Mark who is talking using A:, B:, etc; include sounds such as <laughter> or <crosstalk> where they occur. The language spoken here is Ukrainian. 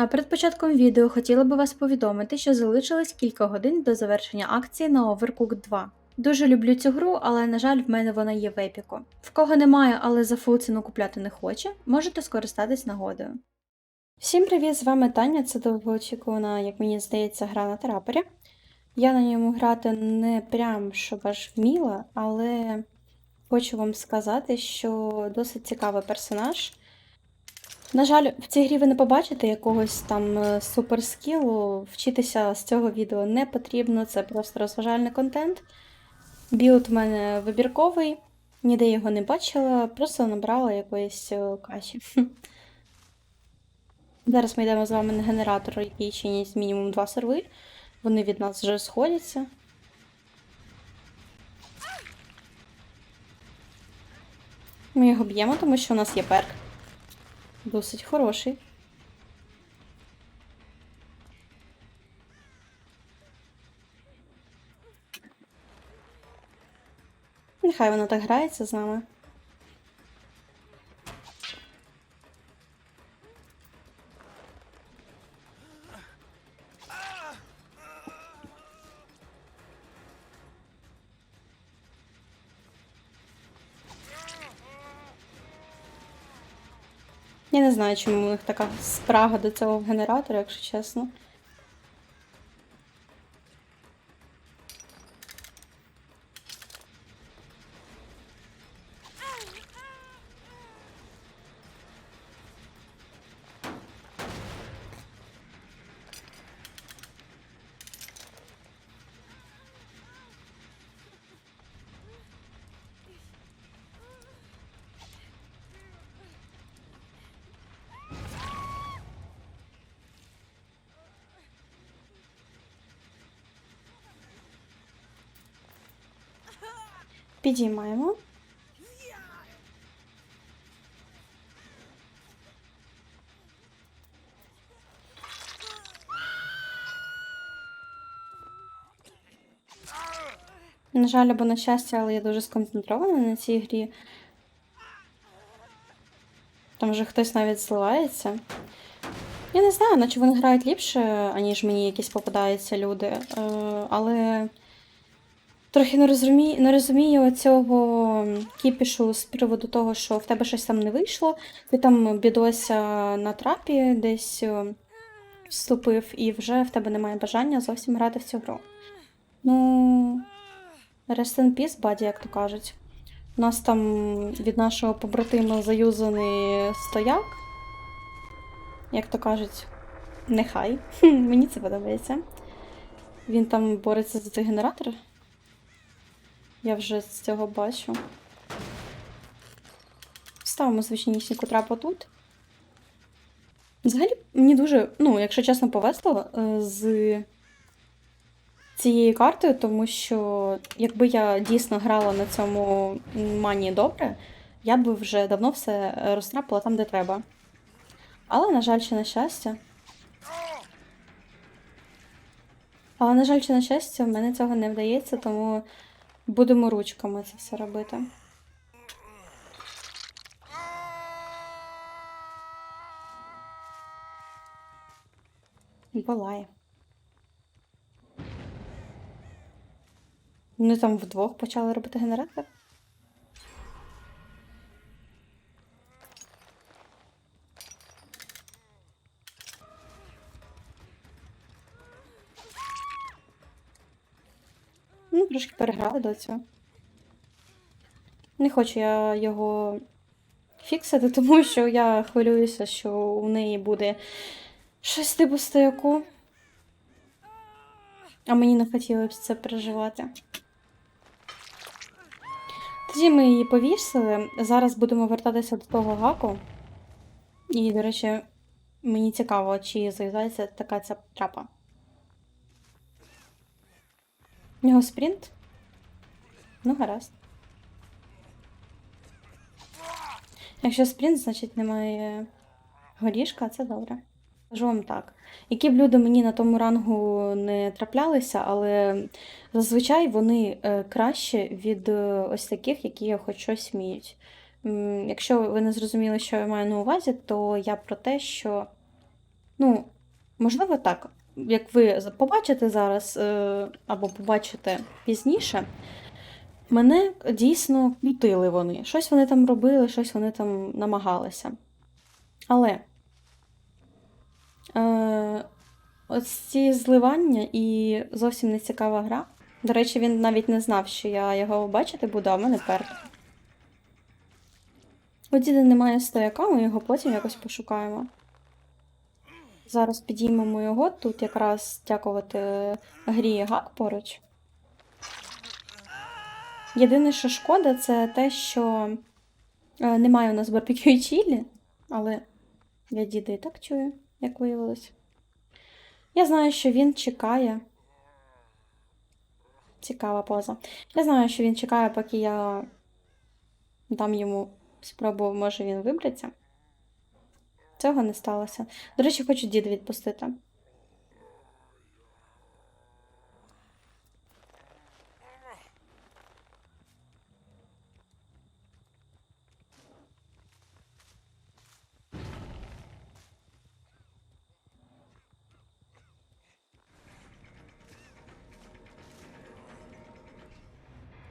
A: А перед початком відео хотіла би вас повідомити, що залишилось кілька годин до завершення акції на Overcooked 2. Дуже люблю цю гру, але на жаль, в мене вона є в епіку. В кого немає, але за фул ціну купляти не хоче, можете скористатись нагодою. Всім привіт! З вами Таня. Це довгоочікувана, як мені здається, гра на трапері. Я на ньому грати не прям щоб аж вміла, але хочу вам сказати, що досить цікавий персонаж. На жаль, в цій грі ви не побачите якогось там е, суперскілу. Вчитися з цього відео не потрібно, це просто розважальний контент. Білд в мене вибірковий, ніде його не бачила, просто набрала якоїсь е, каші. Зараз ми йдемо з вами на генератор, який чинить мінімум два серви. Вони від нас вже сходяться. Ми його б'ємо, тому що у нас є перк. Досить хороший. Нехай вона так грається з нами. Я не знаю, чому у них така спрага до цього генератора, якщо чесно. Підіймаємо. На жаль, або на щастя, але я дуже сконцентрована на цій грі. Там вже хтось навіть зливається. Я не знаю, наче вони грають ліпше, аніж мені якісь попадаються люди. Е, але трохи не розумію, не розумію цього кіпішу з приводу того, що в тебе щось там не вийшло. Ти там бідося на трапі десь е, вступив, і вже в тебе немає бажання зовсім грати в цю гру. Ну, rest in peace, баді, як то кажуть. У нас там від нашого побратима заюзаний стояк. Як то кажуть, нехай. <laughs> Мені це подобається. Він там бореться за цей генератор. Я вже з цього бачу. Ставимо звичайнісіньку трапу тут. Взагалі, мені дуже, ну, якщо чесно, повезло е, з цією картою, тому що якби я дійсно грала на цьому мані добре, я б вже давно все розтрапила там, де треба. Але, на жаль, чи на щастя. Але, на жаль, чи на щастя, в мене цього не вдається, тому будемо ручками це все робити. Балає. Вони там вдвох почали робити генератор. Ну, трошки переграли до цього. Не хочу я його фіксити, <laughs> тому що я хвилююся, що у неї буде щось типу стояку. А мені не хотілося це переживати. Тоді ми її повісили. Зараз будемо вертатися до того гаку. І, до речі, мені цікаво, чи зав'язається така ця трапа. У нього спринт? Ну, гаразд. Якщо спринт, значить немає горішка, це добре. Скажу вам так. Які б люди мені на тому рангу не траплялися, але зазвичай вони е, краще від е, ось таких, які хоч щось вміють. Якщо ви не зрозуміли, що я маю на увазі, то я про те, що Ну, можливо, так. Як ви побачите зараз, е, або побачите пізніше, мене дійсно крутили вони. Щось вони там робили, щось вони там намагалися. Але е, ось ці зливання і зовсім не цікава гра. До речі, він навіть не знав, що я його бачити буду, а в мене перт. У діда немає стояка, ми його потім якось пошукаємо. Зараз підіймемо його. Тут якраз дякувати грі гак поруч. Єдине, що шкода, це те, що е, немає у нас барбекю чілі, але я діда і так чую, як виявилось. Я знаю, що він чекає. Цікава поза. Я знаю, що він чекає, поки я дам йому спробу, може він вибереться. Цього не сталося. До речі, хочу діда відпустити.